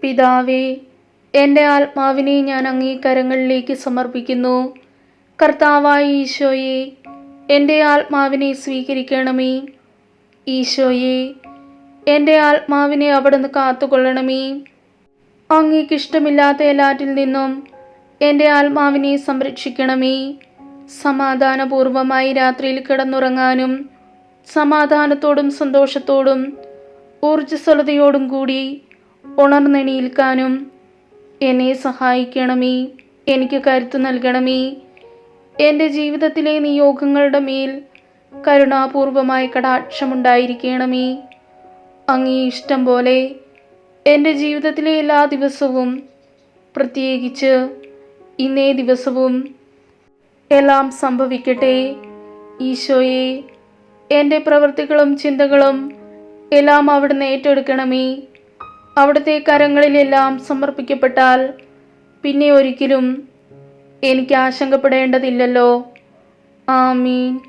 പിതാവേ എന്റെ ആത്മാവിനെ ഞാൻ അങ്ങേ കരങ്ങളിലേക്ക് സമർപ്പിക്കുന്നു. കർത്താവായി ഈശോയെ എന്റെ ആത്മാവിനെ സ്വീകരിക്കണമേ. ഈശോയെ എന്റെ ആത്മാവിനെ അവിടുന്ന് കാത്തുകൊള്ളണമേ. അങ്ങേക്കിഷ്ടമില്ലാത്ത എല്ലാറ്റിൽ നിന്നും എന്റെ ആത്മാവിനെ സംരക്ഷിക്കണമേ. സമാധാനപൂർവമായി രാത്രിയിൽ കിടന്നുറങ്ങാനും സമാധാനത്തോടും സന്തോഷത്തോടും ഊർജസ്വലതയോടും കൂടി ഉണർന്നെണീൽക്കാനും എന്നെ സഹായിക്കണമേ. എനിക്ക് കരുത്ത് നൽകണമേ. എന്റെ ജീവിതത്തിലെ നിയോഗങ്ങളുടെ മേൽ കരുണാപൂർവമായ കടാക്ഷമുണ്ടായിരിക്കണമേ. അങ്ങേ ഇഷ്ടം പോലെ എന്റെ ജീവിതത്തിലെ എല്ലാ ദിവസവും പ്രത്യേകിച്ച് ഇന്നേ ദിവസവും എല്ലാം സംഭവിക്കട്ടെ. ഈശോയെ എന്റെ പ്രവൃത്തികളും ചിന്തകളും എല്ലാം അവിടുന്ന് ഏറ്റെടുക്കണമേ. അവിടുത്തെ കരങ്ങളിലെല്ലാം സമർപ്പിക്കപ്പെട്ടാൽ പിന്നെ ഒരിക്കലും എനിക്ക് ആശങ്കപ്പെടേണ്ടതില്ലല്ലോ. ആമീൻ.